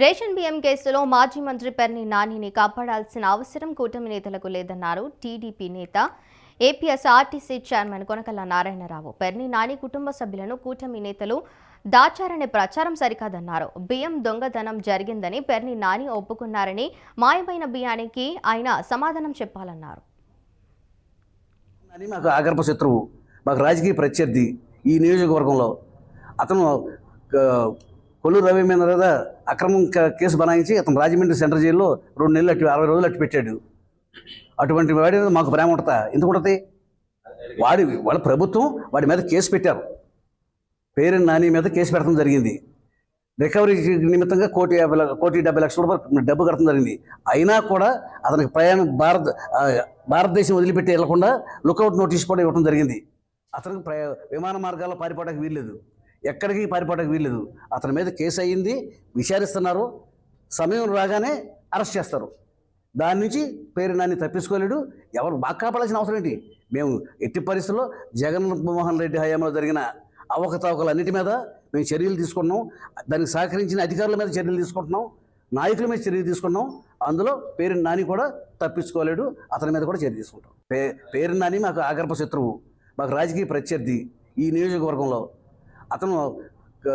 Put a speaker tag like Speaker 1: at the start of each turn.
Speaker 1: Ration బియ్యం కేసులో మాజీ మంత్రి పెర్ని నానిని కాపాడాల్సిన అవసరం కూటమి నేతలకు లేదన్నారు టీడీపీ నేత APS RTC chairman Konakalla Narayanarao. Perni Nani కుటుంబ సభ్యులను కూటమి నేతలు దాచారనే ప్రచారం సరికాదన్నారు. బియ్యం దొంగతనం జరిగిందని పెర్ని నాని ఒప్పుకున్నారని మాయమైన బియ్యానికి ఆయన సమాధానం చెప్పాలన్నారు.
Speaker 2: మాకు ఆగర్భ శత్రువు మాకు రాజకీయ ప్రత్యర్థి ఈ నియోజకవర్గంలో. అతను కొల్లు రవి మీద అక్రమం కేసు బనాయించి అతను రాజమండ్రి సెంట్రల్ జైల్లో రెండు నెలలు అటు అరవై రోజులు అట్టు పెట్టాడు. అటువంటి వాడి మీద మాకు ప్రేమ ఉంటుందా? ఎందుకు ఉంటుంది? వాడి వాళ్ళ ప్రభుత్వం వాడి మీద కేసు పెట్టారు. పేరు నాని మీద కేసు పెట్టడం జరిగింది. రికవరీ నిమిత్తంగా కోటి యాభై కోటి డెబ్బై లక్షల రూపాయలు డబ్బు కట్టడం జరిగింది. అయినా కూడా అతనికి ప్రయాణం భారత భారతదేశం వదిలిపెట్టి వెళ్ళకుండా లుకౌట్ నోటీస్ కూడా ఇవ్వడం జరిగింది. అతనికి ప్రయా విమాన మార్గాల్లో పారిపోవడానికి వీల్లేదు. ఎక్కడికి పారిపోవడానికి వీల్లేదు. అతని మీద కేసు అయ్యింది విచారిస్తున్నారు. సమయం రాగానే అరెస్ట్ చేస్తారు. దాని నుంచి పేరు నాన్ని తప్పించుకోలేడు. ఎవరు బాగా కాపాడాల్సిన అవసరం ఏంటి? మేము ఎట్టి పరిస్థితుల్లో జగన్మోహన్ రెడ్డి హయాంలో జరిగిన అవకతవకలన్నిటి మీద మేము చర్యలు తీసుకుంటున్నాం. దానికి సహకరించిన అధికారుల మీద చర్యలు తీసుకుంటున్నాం. నాయకుల మీద చర్యలు తీసుకున్నాం అందులో పేరు నాని కూడా తప్పించుకోలేడు. అతని మీద కూడా చర్య తీసుకుంటాం. పే పేరు నాని మాకు ఆగర్భ శత్రువు మాకు రాజకీయ ప్రత్యర్థి ఈ నియోజకవర్గంలో. అతను ఆ,